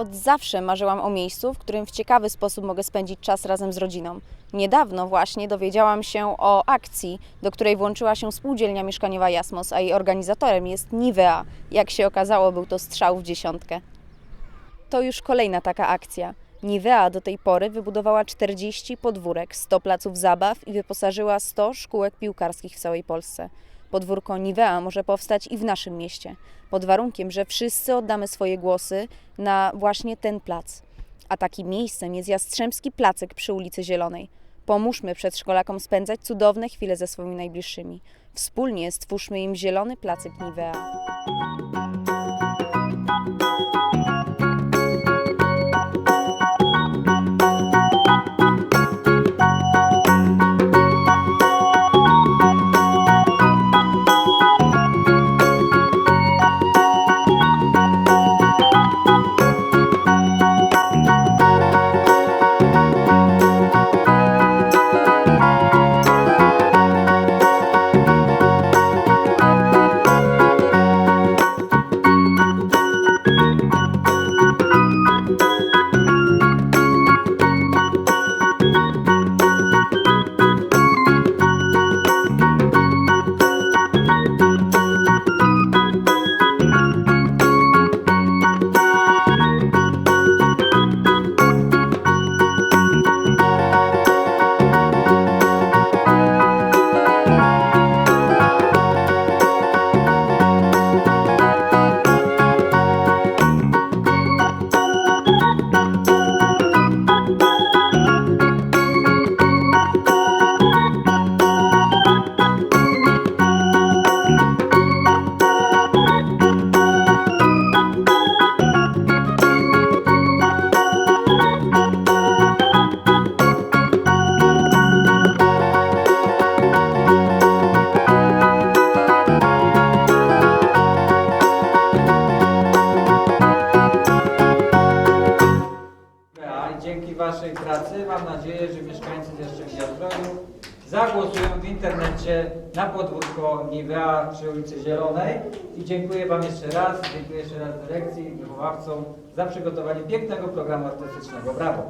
Od zawsze marzyłam o miejscu, w którym w ciekawy sposób mogę spędzić czas razem z rodziną. Niedawno właśnie dowiedziałam się o akcji, do której włączyła się spółdzielnia mieszkaniowa Jasmos, a jej organizatorem jest Nivea. Jak się okazało, był to strzał w dziesiątkę. To już kolejna taka akcja. Nivea do tej pory wybudowała 40 podwórek, 100 placów zabaw i wyposażyła 100 szkółek piłkarskich w całej Polsce. Podwórko Nivea może powstać i w naszym mieście, pod warunkiem, że wszyscy oddamy swoje głosy na właśnie ten plac. A takim miejscem jest Jastrzębski Placek przy ulicy Zielonej. Pomóżmy przedszkolakom spędzać cudowne chwile ze swoimi najbliższymi. Wspólnie stwórzmy im zielony placek Nivea. Waszej pracy. Mam nadzieję, że mieszkańcy Jastrzębia Zdroju zagłosują w internecie na podwórko Nivea przy ulicy Zielonej. I dziękuję Wam jeszcze raz, dziękuję jeszcze raz dyrekcji i wychowawcom za przygotowanie pięknego programu artystycznego. Brawo!